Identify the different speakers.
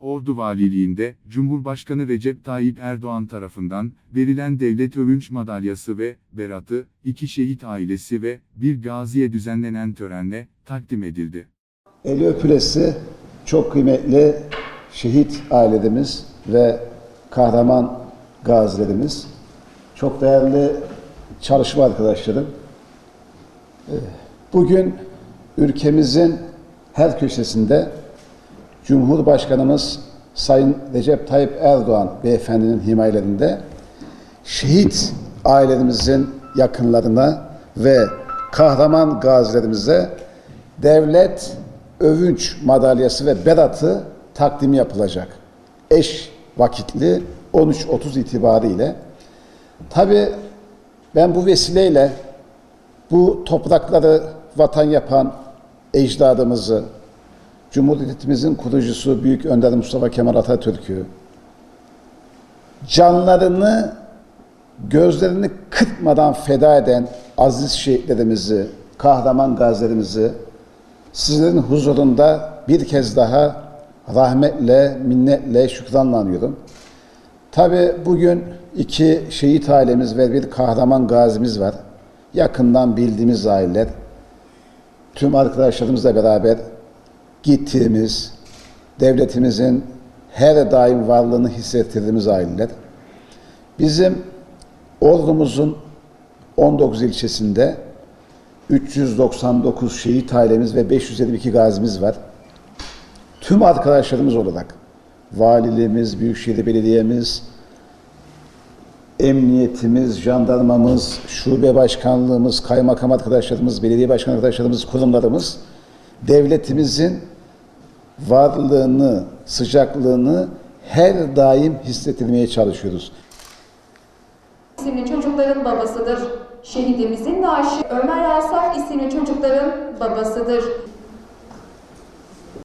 Speaker 1: Ordu Valiliğinde, Cumhurbaşkanı Recep Tayyip Erdoğan tarafından verilen devlet övünç madalyası ve beratı, iki şehit ailesi ve bir gaziye düzenlenen törenle takdim edildi.
Speaker 2: Eli öpülesi çok kıymetli şehit ailelerimiz ve kahraman gazilerimiz, çok değerli çalışma arkadaşlarım. Bugün ülkemizin her köşesinde Cumhurbaşkanımız Sayın Recep Tayyip Erdoğan beyefendinin himayelerinde şehit ailelerimizin yakınlarına ve kahraman gazilerimize devlet övünç madalyası ve beratı takdim yapılacak. Eş vakitli 13.30 itibariyle. Tabi ben bu vesileyle bu toprakları vatan yapan ecdadımızı, Cumhuriyetimizin kurucusu Büyük Önder Mustafa Kemal Atatürk'ü, canlarını, gözlerini kırpmadan feda eden aziz şehitlerimizi, kahraman gazilerimizi sizlerin huzurunda bir kez daha rahmetle, minnetle, şükranla anıyorum. Tabi bugün iki şehit ailemiz ve bir kahraman gazimiz var. Yakından bildiğimiz aileler. Tüm arkadaşlarımızla beraber gittiğimiz, devletimizin her daim varlığını hissettirdiğimiz aileler. Bizim ordumuzun 19 ilçesinde 399 şehit ailemiz ve 552 gazimiz var. Tüm arkadaşlarımız olarak valiliğimiz, Büyükşehir Belediye'miz, emniyetimiz, jandarmamız, şube başkanlığımız, kaymakam arkadaşlarımız, belediye başkan arkadaşlarımız, kurumlarımız devletimizin varlığını, sıcaklığını her daim hissettirmeye çalışıyoruz.
Speaker 3: isimli çocukların babasıdır. Şehidimizin naaşı Ömer Asaf isimli çocukların babasıdır.